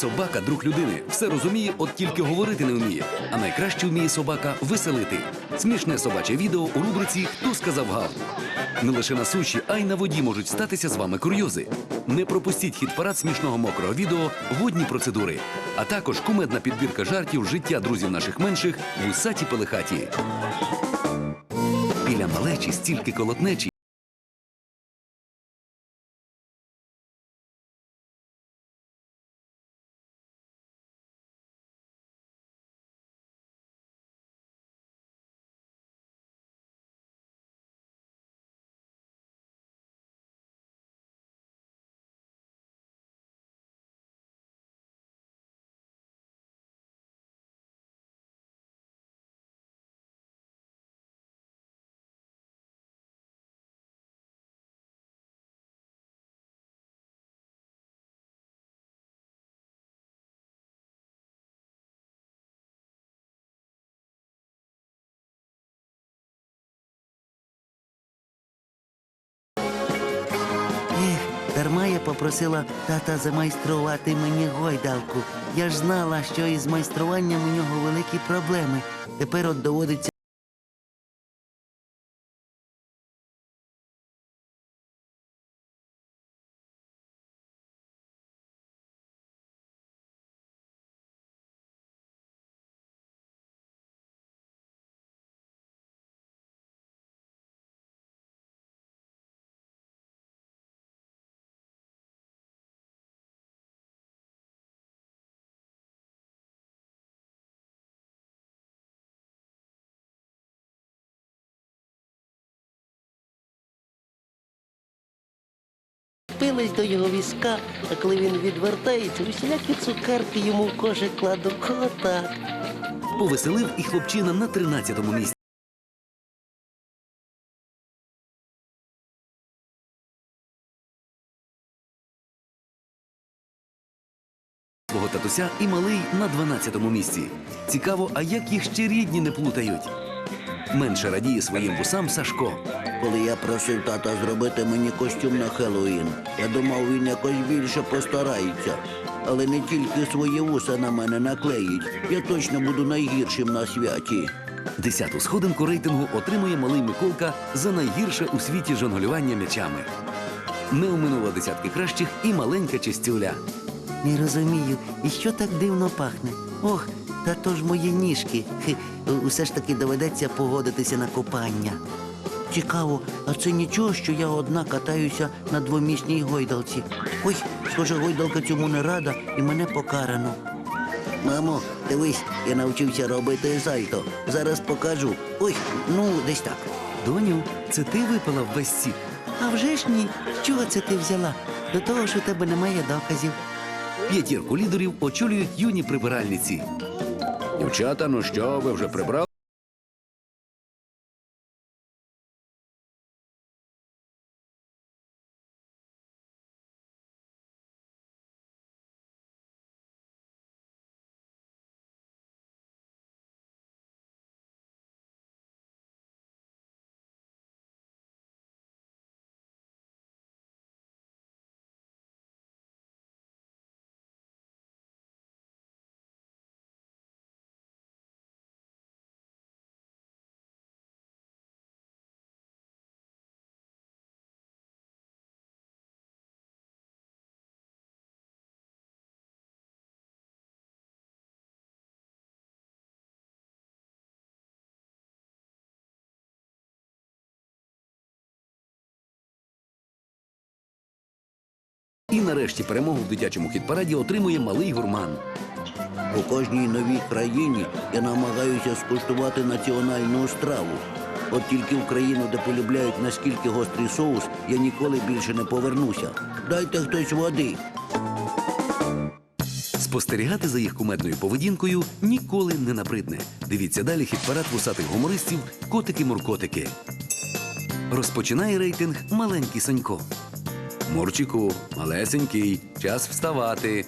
Собака друг людини. Все розуміє, от тільки говорити не вміє. А найкраще вміє собака веселити. Смішне собаче відео у рубриці Хто сказав гав. Не лише на суші, а й на воді можуть статися з вами курйози. Не пропустіть хіт парад смішного мокрого відео водні процедури, а також кумедна підбірка жартів життя друзів наших менших в усаті пелехаті. Біля малечі стільки колотнечі. Попросила тата замайструвати мені гойдалку. Я ж знала, що із майструванням у нього великі проблеми. Тепер от доводиться. Пились до його візка, а коли він відвертається, усілякі цукерки йому в кошик кладу. Отак. Повеселив і хлопчина на 13-му місці. Свого татуся і малий на 12-му місці. Цікаво, а як їх ще рідні не плутають. Менше радіє своїм вусам Сашко. Коли я просив тата зробити мені костюм на Хеллоуін, я думав, він якось більше постарається. Але не тільки свої вуса на мене наклеїть. Я точно буду найгіршим на святі. Десяту сходинку рейтингу отримує малий Миколка за найгірше у світі жонглювання м'ячами. Не оминула десятки кращих і маленька чистюля. Не розумію, і що так дивно пахне. Ох, та то ж мої ніжки. Хи, усе ж таки доведеться погодитися на купання. Цікаво, а це нічого, що я одна катаюся на двомісній гойдалці. Ой, схоже, гойдалка цьому не рада і мене покарано. Мамо, дивись, я навчився робити сальто. Зараз покажу. Ой, ну десь так. Доню, це ти випила весь сік? А вже ж ні. Чого це ти взяла? До того, що в тебе немає доказів. П'ятірку лідерів очолюють юні прибиральниці. Дівчата, ну що, ви вже прибрали? І нарешті перемогу в дитячому хіт-параді отримує малий гурман. У кожній новій країні я намагаюся скуштувати національну страву. От тільки в країну, де полюбляють наскільки гострий соус, я ніколи більше не повернуся. Дайте хтось води. Спостерігати за їх кумедною поведінкою ніколи не набридне. Дивіться далі хіт-парад вусатих гумористів Котики-муркотики. Розпочинає рейтинг маленький Сонько. Мурчику, малесенький, час вставати.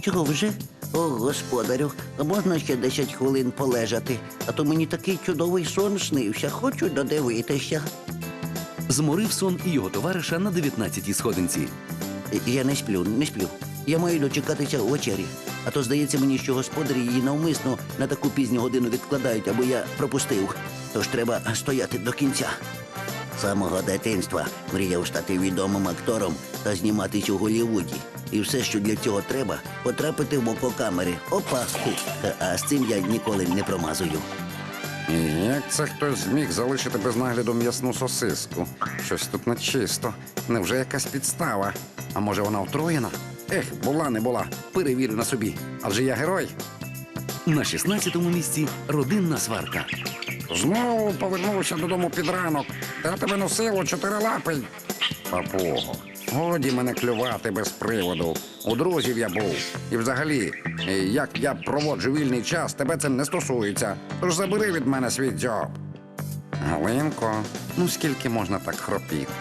Чого вже? О, господарю, а можна ще 10 хвилин полежати? А то мені такий чудовий сон снився, хочу додивитися. Зморив сон і його товариша на 19-й сходинці. Я не сплю, не сплю. Я маю дочекатися вечері. А то здається мені, що господарі її навмисно на таку пізню годину відкладають, аби я пропустив. Тож треба стояти до кінця. Самого дитинства мріяв стати відомим актором та зніматись у Голлівуді. І все, що для цього треба, потрапити в око камери. Опа! А з цим я ніколи не промазую. І Як це хтось зміг залишити без нагляду м'ясну сосиску? Щось тут нечисто. Невже якась підстава? А може вона отруєна? Ех, була, не була. Перевірю на собі. Адже я герой. На 16-му місці родинна сварка. Знову повернувся додому під ранок. Та тебе носило чотирилапий. Папуго, годі мене клювати без приводу. У друзів я був. І взагалі, як я проводжу вільний час, тебе це не стосується. Тож забери від мене свій дзьоб. Галинко, ну скільки можна так хропіти?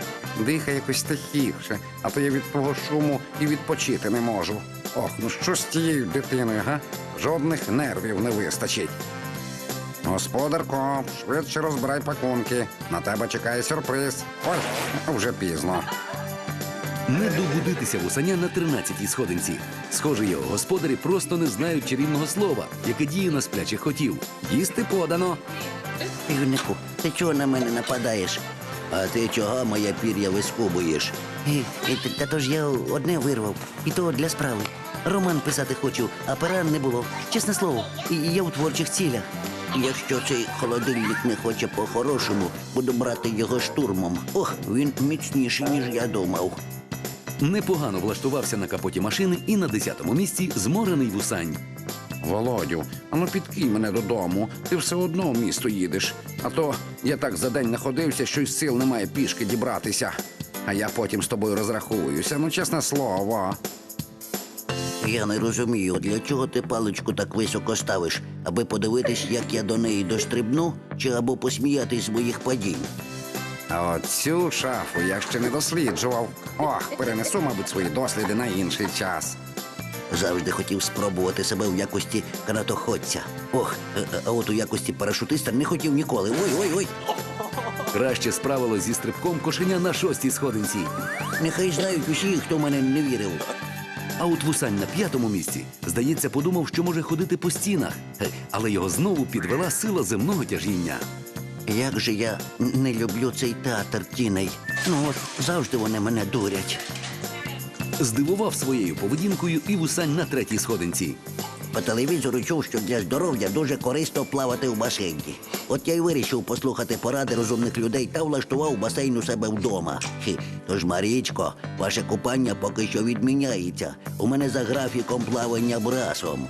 Дихай якось тихіше, а то я від того шуму і відпочити не можу. Ох, ну що з тією дитиною, га? Жодних нервів не вистачить. Господарко, швидше розбирай пакунки. На тебе чекає сюрприз. Ой, вже пізно. Не добудитися вусаня на 13-й сходинці. Схоже, його господарі просто не знають чарівного слова, яке діє на сплячих хотів. Їсти подано. Півнику, ти чого на мене нападаєш? А ти чого моє пір'я вискубуєш? Е, е, та- то ж я одне вирвав, і то для справи. Роман писати хочу, а пера не було. Чесне слово, я у творчих цілях. Якщо цей холодильник не хоче по-хорошому, буду брати його штурмом. Ох, він міцніший, ніж я думав. Непогано влаштувався на капоті машини і на 10-му місці зморений вусань. Володю, а ну підкинь мене додому. Ти все одно в місто їдеш. А то я так за день находився, що й сил немає пішки дібратися. А я потім з тобою розрахуюся. Ну, чесне слово. Я не розумію, для чого ти паличку так високо ставиш, аби подивитись, як я до неї дострибну, чи або посміятись з моїх падінь. А от цю шафу я ще не досліджував. Ох, перенесу, мабуть, свої досліди на інший час. Завжди хотів спробувати себе в якості канатоходця. Ох, е, е, а от у якості парашутиста не хотів ніколи. Ой, ой, ой. Краще справилось зі стрибком кошеня на шостій сходинці. Нехай знають усі, хто мене не вірив. А от вусань на п'ятому місці, здається, подумав, що може ходити по стінах, але його знову підвела сила земного тяжіння. Як же я не люблю цей театр тіней. Ну от завжди вони мене дурять. Здивував своєю поведінкою і вусань на третій сходинці. По телевізору чув, що для здоров'я дуже корисно плавати в басейні. От я й вирішив послухати поради розумних людей та влаштував басейн у себе вдома. Хі. Тож, Марічко, ваше купання поки що відміняється. У мене за графіком плавання брасом.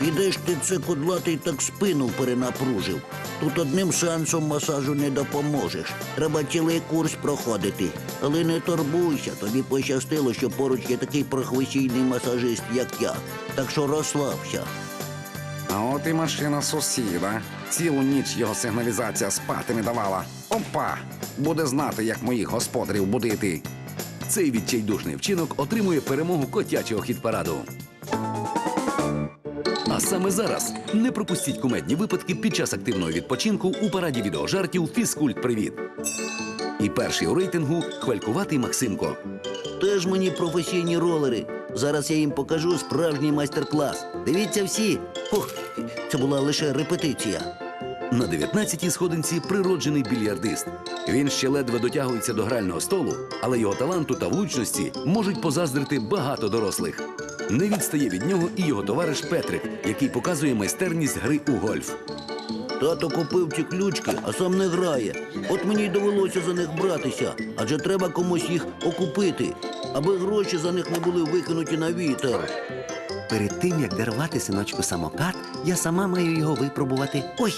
І ж ти це кудлатий так спину перенапружив? Тут одним сеансом масажу не допоможеш. Треба цілий курс проходити. Але не турбуйся, тобі пощастило, що поруч є такий професійний масажист, як я. Так що розслабся. А от і машина сусіда. Цілу ніч його сигналізація спати не давала. Опа! Буде знати, як моїх господарів будити. Цей відчайдушний вчинок отримує перемогу котячого хіт-параду. А саме зараз не пропустіть кумедні випадки під час активного відпочинку у параді відеожартів Фізкульт Привіт. І перший у рейтингу хвалькуватий Максимко. Теж мені професійні ролери. Зараз я їм покажу справжній майстер-клас. Дивіться всі. Ох, це була лише репетиція. На 19-й сходинці природжений більярдист. Він ще ледве дотягується до грального столу, але його таланту та влучності можуть позаздрити багато дорослих. Не відстає від нього і його товариш Петрик, який показує майстерність гри у гольф. Тато купив ці ключки, а сам не грає. От мені й довелося за них братися, адже треба комусь їх окупити, аби гроші за них не були викинуті на вітер. Перед тим як дарувати синочку самокат, я сама маю його випробувати. Ой,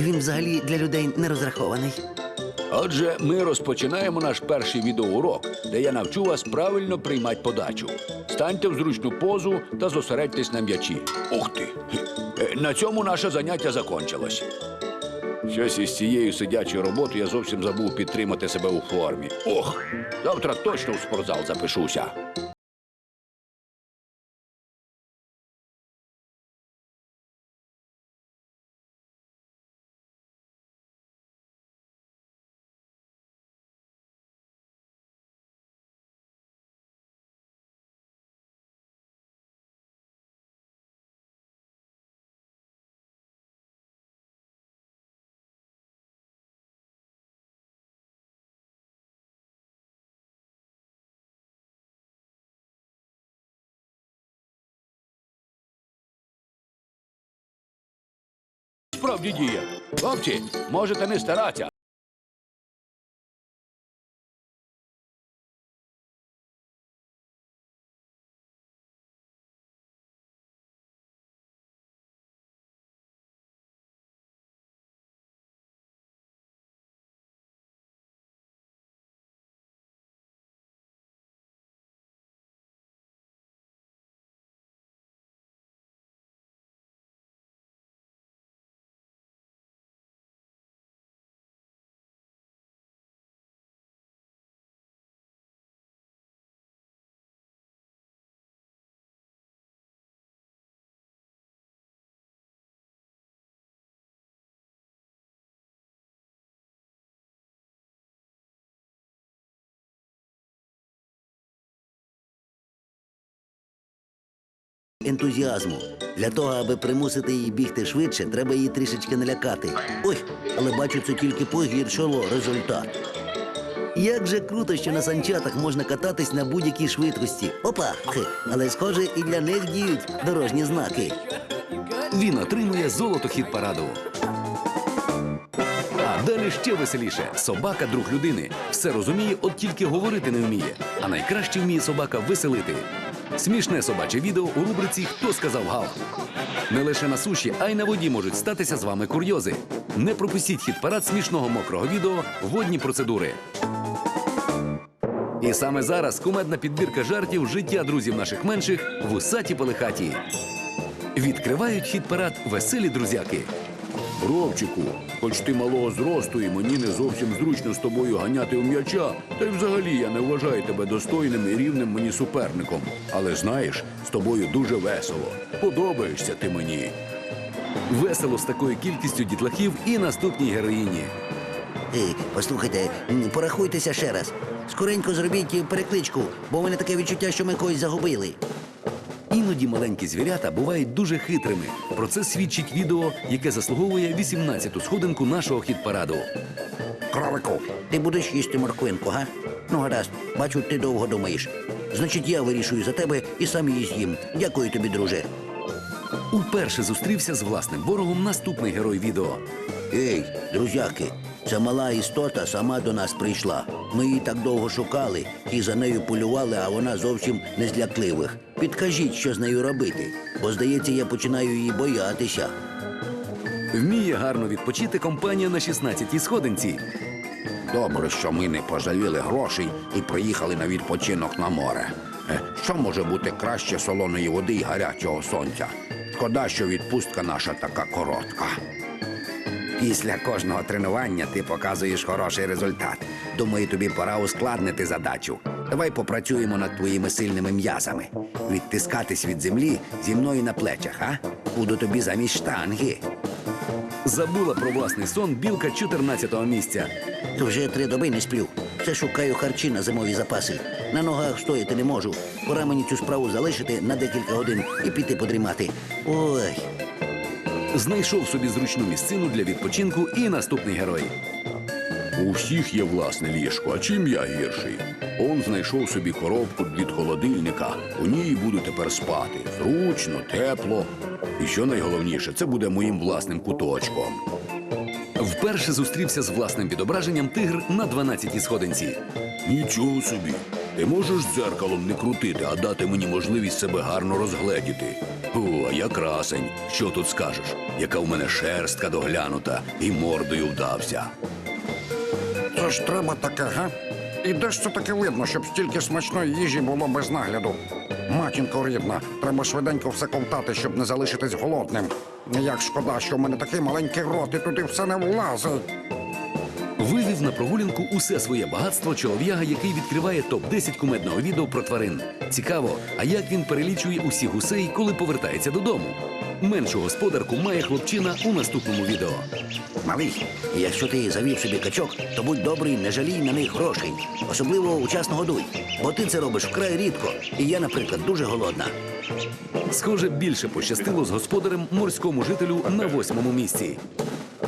він взагалі для людей не розрахований. Отже, ми розпочинаємо наш перший відеоурок, де я навчу вас правильно приймати подачу. Станьте в зручну позу та зосередьтесь на м'ячі. Ух ти! Е, На цьому наше заняття закончилось. Щось із цією сидячою роботою я зовсім забув підтримати себе у формі. Ох, завтра точно в спортзал запишуся. Справді діє. Хлопці, можете не старатися. Ентузіазму. Для того, аби примусити її бігти швидше, треба її трішечки налякати. Ой, але бачу, це тільки погіршило результат. Як же круто, що на санчатах можна кататись на будь-якій швидкості. Опа! Але схоже, і для них діють дорожні знаки. Він отримує золото хіт параду. А далі ще веселіше. Собака друг людини. Все розуміє, от тільки говорити не вміє. А найкраще вміє собака веселити. Смішне собаче відео у рубриці Хто сказав гав. Не лише на суші, а й на воді можуть статися з вами курйози. Не пропустіть хіт парад смішного мокрого відео водні процедури. І саме зараз кумедна підбірка жартів життя друзів наших менших в усаті полихаті. Відкривають хіт парад веселі друзяки. Ровчику, хоч ти малого зросту і мені не зовсім зручно з тобою ганяти у м'яча, та й взагалі я не вважаю тебе достойним і рівним мені суперником. Але знаєш, з тобою дуже весело. Подобаєшся ти мені. Весело з такою кількістю дітлахів і наступній героїні. Ей, послухайте, порахуйтеся ще раз. Скоренько зробіть перекличку, бо в мене таке відчуття, що ми когось загубили. Іноді маленькі звірята бувають дуже хитрими. Про це свідчить відео, яке заслуговує 18-ту сходинку нашого хіт-параду. Кролику, Ти будеш їсти морквинку, га? Ну, гаразд, бачу, ти довго думаєш. Значить, я вирішую за тебе і сам її з'їм. Дякую тобі, друже. Уперше зустрівся з власним ворогом наступний герой відео. Ей, друзяки, ця мала істота сама до нас прийшла. Ми її так довго шукали і за нею полювали, а вона зовсім не з лякливих. Підкажіть, що з нею робити, бо здається, я починаю її боятися. Вміє гарно відпочити компанія на 16-й сходинці. добре, що ми не пожаліли грошей і приїхали на відпочинок на море. Е, Що може бути краще солоної води і гарячого сонця? Шкода, що відпустка наша така коротка. Після кожного тренування ти показуєш хороший результат. Думаю, тобі пора ускладнити задачу. Давай попрацюємо над твоїми сильними м'язами. Відтискатись від землі зі мною на плечах, а? Буду тобі замість штанги. Забула про власний сон білка 14-го місця. То вже три доби не сплю. Все шукаю харчі на зимові запаси. На ногах стояти не можу. Пора мені цю справу залишити на декілька годин і піти подрімати. Ой. Знайшов собі зручну місцину для відпочинку і наступний герой. У всіх є власне ліжко, а чим я гірший? Он знайшов собі коробку від холодильника. У ній буду тепер спати. Зручно, тепло. І що найголовніше, це буде моїм власним куточком. Вперше зустрівся з власним відображенням тигр на 12-й сходинці. Нічого собі. Ти можеш дзеркалом не крутити, а дати мені можливість себе гарно розгледіти. О, я красень. Що тут скажеш? Яка в мене шерстка доглянута і мордою вдався. Це ж треба таке, га? І де ж це таке видно, щоб стільки смачної їжі було без нагляду? Матінко рідна, треба швиденько все ковтати, щоб не залишитись голодним. Як шкода, що в мене такий маленький рот, і туди все не влазить. Вивів на прогулянку усе своє багатство чолов'яга, який відкриває топ-10 кумедного відео про тварин. Цікаво, а як він перелічує усіх гусей, коли повертається додому? Меншу господарку має хлопчина у наступному відео. Малий, якщо ти завів собі качок, то будь добрий, не жалій на них грошей. Особливо учасно годуй. Бо ти це робиш вкрай рідко. І я, наприклад, дуже голодна. Схоже, більше пощастило з господарем морському жителю на восьмому місці.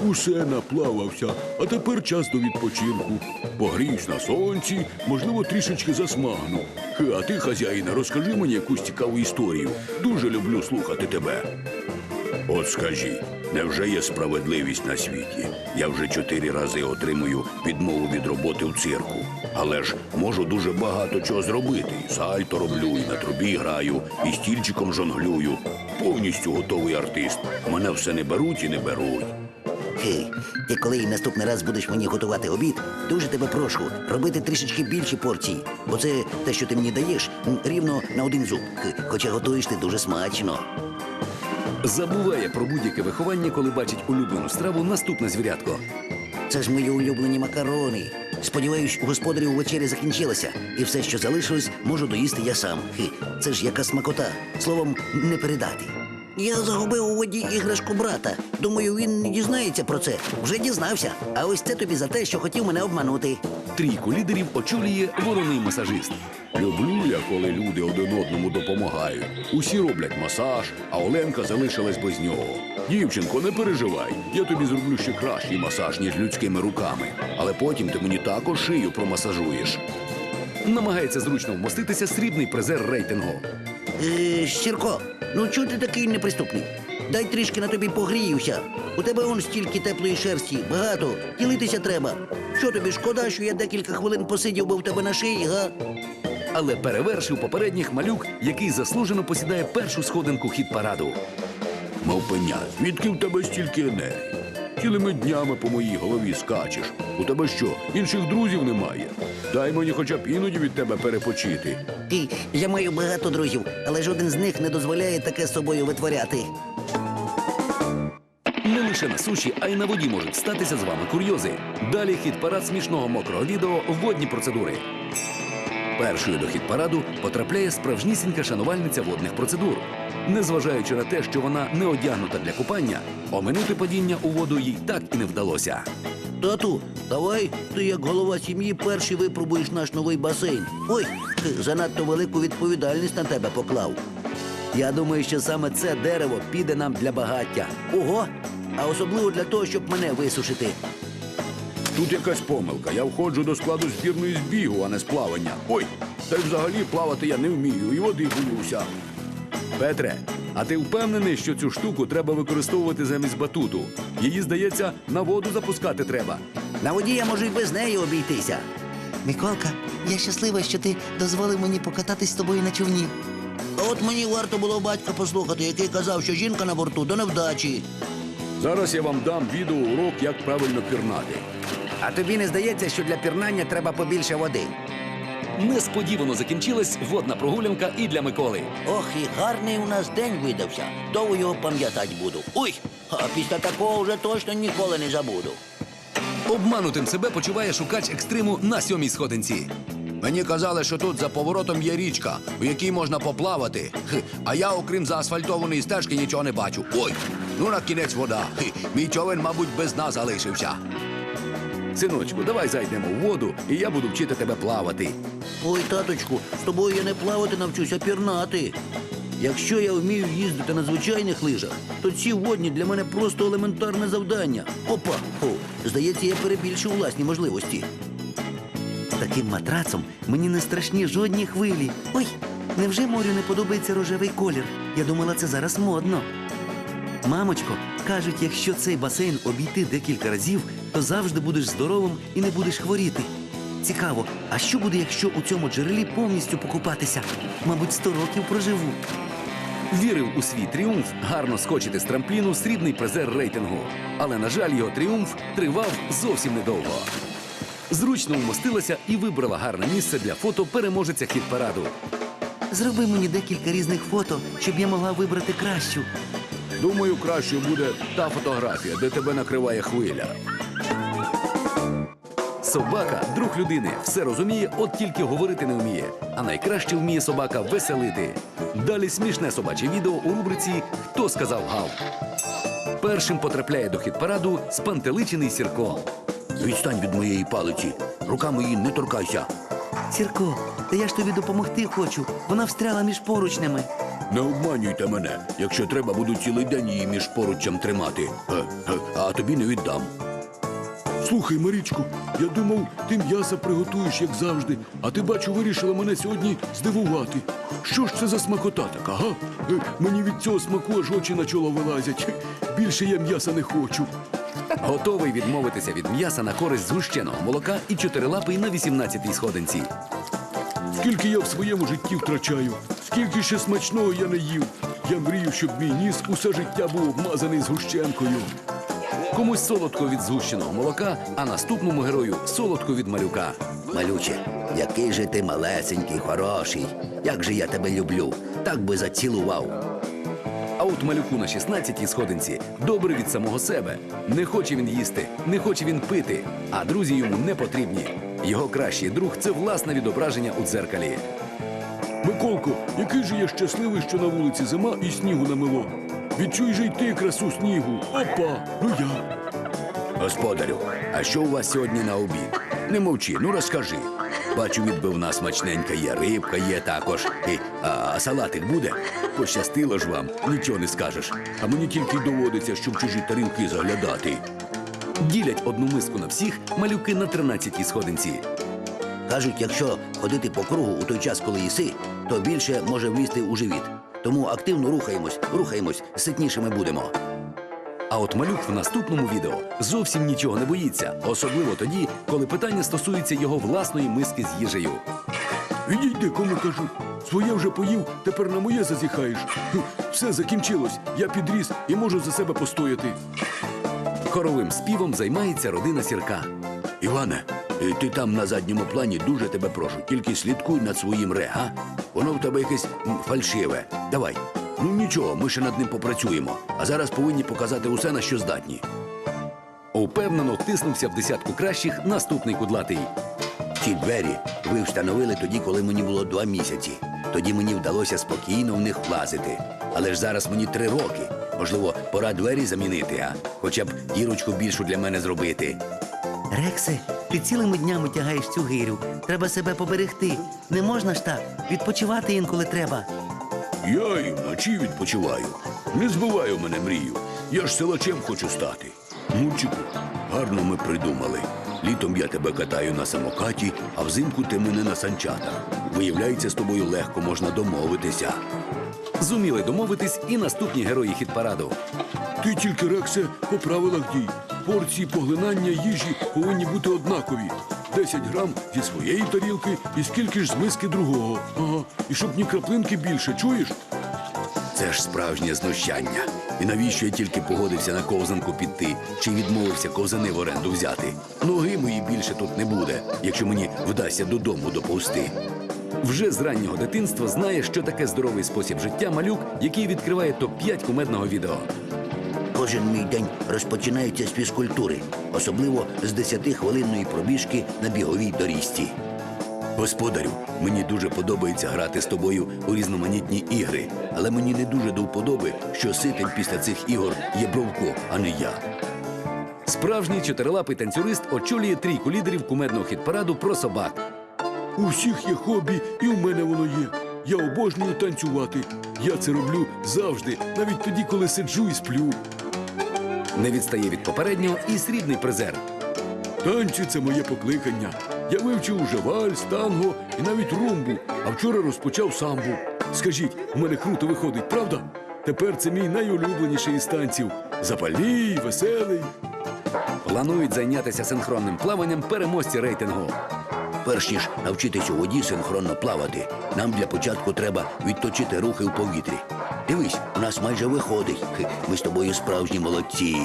Усе наплавався, а тепер час до відпочинку. Погріюсь на сонці, можливо, трішечки засмагну. А ти, хазяїне, розкажи мені якусь цікаву історію. Дуже люблю слухати тебе. От скажіть, невже є справедливість на світі? Я вже чотири рази отримую відмову від роботи в цирку. Але ж можу дуже багато чого зробити. І сальто роблю, і на трубі граю, і стільчиком жонглюю. Повністю готовий артист. Мене все не беруть і не беруть. Хей, ти коли наступний раз будеш мені готувати обід, дуже тебе прошу робити трішечки більші порції, бо це те, що ти мені даєш, рівно на один зуб. Хоча готуєш ти дуже смачно. Забуває про будь-яке виховання, коли бачить улюблену страву наступне звірятко. Це ж мої улюблені макарони. Сподіваюсь, у господарів вечеря закінчилася, і все, що залишилось, можу доїсти я сам. Хи, це ж яка смакота. Словом, не передати. Я загубив у воді іграшку брата. Думаю, він не дізнається про це. Вже дізнався. А ось це тобі за те, що хотів мене обманути. Трійку лідерів очолює вороний масажист. Люблю я, коли люди один одному допомагають. Усі роблять масаж, а Оленка залишилась без нього. Дівчинко, не переживай. Я тобі зроблю ще кращий масаж, ніж людськими руками. Але потім ти мені також шию промасажуєш. Намагається зручно вмоститися срібний призер рейтингу. Е, Щірко, ну чого ти такий неприступний? Дай трішки на тобі погріюся. У тебе он стільки теплої шерсті, багато. Ділитися треба. Що тобі шкода, що я декілька хвилин посидів би в тебе на шиї, га? Але перевершив попередніх малюк, який заслужено посідає першу сходинку хіт параду. Мавпеня, звідки в тебе стільки енергії? Цілими днями по моїй голові скачеш. У тебе що, інших друзів немає? Дай мені хоча б іноді від тебе перепочити. Ти, я маю багато друзів, але жоден з них не дозволяє таке з собою витворяти. Не лише на суші, а й на воді можуть статися з вами курйози. Далі хіт парад смішного мокрого відео водні процедури. Першою до хіт параду потрапляє справжнісінька шанувальниця водних процедур. Незважаючи на те, що вона не одягнута для купання, оминути падіння у воду їй так і не вдалося. Тату, давай ти як голова сім'ї перший випробуєш наш новий басейн. Ой, ти занадто велику відповідальність на тебе поклав. Я думаю, що саме це дерево піде нам для багаття. Ого! А особливо для того, щоб мене висушити. Тут якась помилка. Я входжу до складу збірної з бігу, а не з плавання. Ой, та й взагалі плавати я не вмію і води боюся. Петре, а ти впевнений, що цю штуку треба використовувати замість батуту? Її, здається, на воду запускати треба. На воді я можу й без неї обійтися. Миколка, я щаслива, що ти дозволив мені покататись з тобою на човні. А от мені варто було батька послухати, який казав, що жінка на борту до невдачі. Зараз я вам дам відеоурок, як правильно пірнати. А тобі не здається, що для пірнання треба побільше води? Несподівано закінчилась водна прогулянка і для Миколи. Ох, і гарний у нас день видався. Довго його пам'ятати буду. Ой, а після такого вже точно ніколи не забуду. Обманутим себе почуває шукач екстриму на сьомій сходинці. Мені казали, що тут за поворотом є річка, у якій можна поплавати. Хи, А я, окрім заасфальтованої стежки, нічого не бачу. Ой, ну на кінець вода. Хи, Мій човен, мабуть, без дна залишився. Синочку, давай зайдемо в воду, і я буду вчити тебе плавати. Ой, таточку, з тобою я не плавати навчуся, а пірнати. Якщо я вмію їздити на звичайних лижах, то ці водні для мене просто елементарне завдання. Опа! О, здається, я перебільшив власні можливості. З таким матрацом мені не страшні жодні хвилі. Ой, невже морю не подобається рожевий колір? Я думала, це зараз модно. Мамочко, кажуть, якщо цей басейн обійти декілька разів, то завжди будеш здоровим і не будеш хворіти. Цікаво, а що буде, якщо у цьому джерелі повністю покупатися? Мабуть, сто років проживу. Вірив у свій тріумф гарно скочити з трампліну срібний призер рейтингу. Але, на жаль, його тріумф тривав зовсім недовго. Зручно вмостилася і вибрала гарне місце для фото переможеця хіт параду. Зроби мені декілька різних фото, щоб я могла вибрати кращу. Думаю, краще буде та фотографія, де тебе накриває хвиля. Собака друг людини, все розуміє, от тільки говорити не вміє. А найкраще вміє собака веселити. Далі смішне собаче відео у рубриці Хто сказав гав. Першим потрапляє до хіт параду спантеличений сірко. Відстань від моєї палиці. Руками її не торкайся. Сірко, та я ж тобі допомогти хочу. Вона встряла між поручнями. Не обманюйте мене. Якщо треба, буду цілий день її між поруччям тримати. Е, е, а тобі не віддам. Слухай, Марічко, я думав, ти м'яса приготуєш, як завжди, а ти бачу, вирішила мене сьогодні здивувати. Що ж це за смакота така, га? Е, Мені від цього смаку аж очі на чоло вилазять. Більше я м'яса не хочу. Готовий відмовитися від м'яса на користь згущеного молока і чотирилапий на 18-й сходинці. Скільки я в своєму житті втрачаю, скільки ще смачного я не їв. Я мрію, щоб мій ніс усе життя був обмазаний згущенкою. Комусь солодко від згущеного молока, а наступному герою солодко від малюка. Малюче, який же ти малесенький, хороший. Як же я тебе люблю, так би зацілував. А от малюку на 16-й сходинці добре від самого себе. Не хоче він їсти, не хоче він пити, а друзі йому не потрібні. Його кращий друг це власне відображення у дзеркалі. Миколко, який же я щасливий, що на вулиці зима і снігу намело. Відчуй же й ти красу снігу. Опа, ну я. Господарю, а що у вас сьогодні на обід? Не мовчи, ну розкажи. Бачу, відбивна смачненька є, рибка є також. І, а, а салатик буде? Пощастило ж вам, нічого не скажеш. А мені тільки доводиться, щоб чужі тарілки заглядати. Ділять одну миску на всіх малюки на 13-й сходинці. Кажуть, якщо ходити по кругу у той час, коли їси, то більше може влізти у живіт. Тому активно рухаємось, рухаємось, ситнішими будемо. А от малюк в наступному відео зовсім нічого не боїться, особливо тоді, коли питання стосується його власної миски з їжею. Відійди, кому кажу. Своє вже поїв, тепер на моє зазіхаєш. Все закінчилось. Я підріс і можу за себе постояти. Хоровим співом займається родина сірка. Іване, ти там на задньому плані дуже тебе прошу. Тільки слідкуй над своїм ре, а? Воно в тебе якесь фальшиве. Давай. Ну нічого, ми ще над ним попрацюємо. А зараз повинні показати усе, на що здатні. Упевнено втиснувся в десятку кращих наступний кудлатий. Ці двері ви встановили тоді, коли мені було два місяці. Тоді мені вдалося спокійно в них влазити. Але ж зараз мені три роки. Можливо, пора двері замінити, а хоча б дірочку більшу для мене зробити. Рексе, ти цілими днями тягаєш цю гирю. Треба себе поберегти. Не можна ж так. Відпочивати інколи треба. Я і вночі відпочиваю. Не збивай у мене мрію. Я ж силачем хочу стати. Мурчику, гарно ми придумали. Літом я тебе катаю на самокаті, а взимку ти мене на санчатах. Виявляється, з тобою легко можна домовитися. Зуміли домовитись і наступні герої хіт-параду. Ти тільки Рексе по правилах дій. Порції поглинання їжі повинні бути однакові. 10 грам зі своєї тарілки і скільки ж з миски другого. Ага. І щоб ні краплинки більше, чуєш? Це ж справжнє знущання. І навіщо я тільки погодився на ковзанку піти, чи відмовився ковзани в оренду взяти? Ноги мої більше тут не буде, якщо мені вдасться додому доповзти. Вже з раннього дитинства знає, що таке здоровий спосіб життя малюк, який відкриває топ-5 кумедного відео. Кожен мій день розпочинається з фізкультури, особливо з 10-хвилинної пробіжки на біговій доріжці. Господарю, мені дуже подобається грати з тобою у різноманітні ігри, але мені не дуже до вподоби, що ситим після цих ігор є Бровко, а не я. Справжній чотирилапий танцюрист очолює трійку лідерів кумедного хіт-параду про собак. У всіх є хобі, і у мене воно є. Я обожнюю танцювати. Я це роблю завжди, навіть тоді, коли сиджу і сплю. Не відстає від попереднього і срібний призер. Танці це моє покликання. Я вивчив уже вальс, танго і навіть румбу, а вчора розпочав самбу. Скажіть, у мене круто виходить, правда? Тепер це мій найулюбленіший із танців. Запальний, веселий. Планують зайнятися синхронним плаванням переможці рейтингу. Перш ніж навчитись у воді синхронно плавати, нам для початку треба відточити рухи в повітрі. Дивись, у нас майже виходить. Ми з тобою справжні молодці.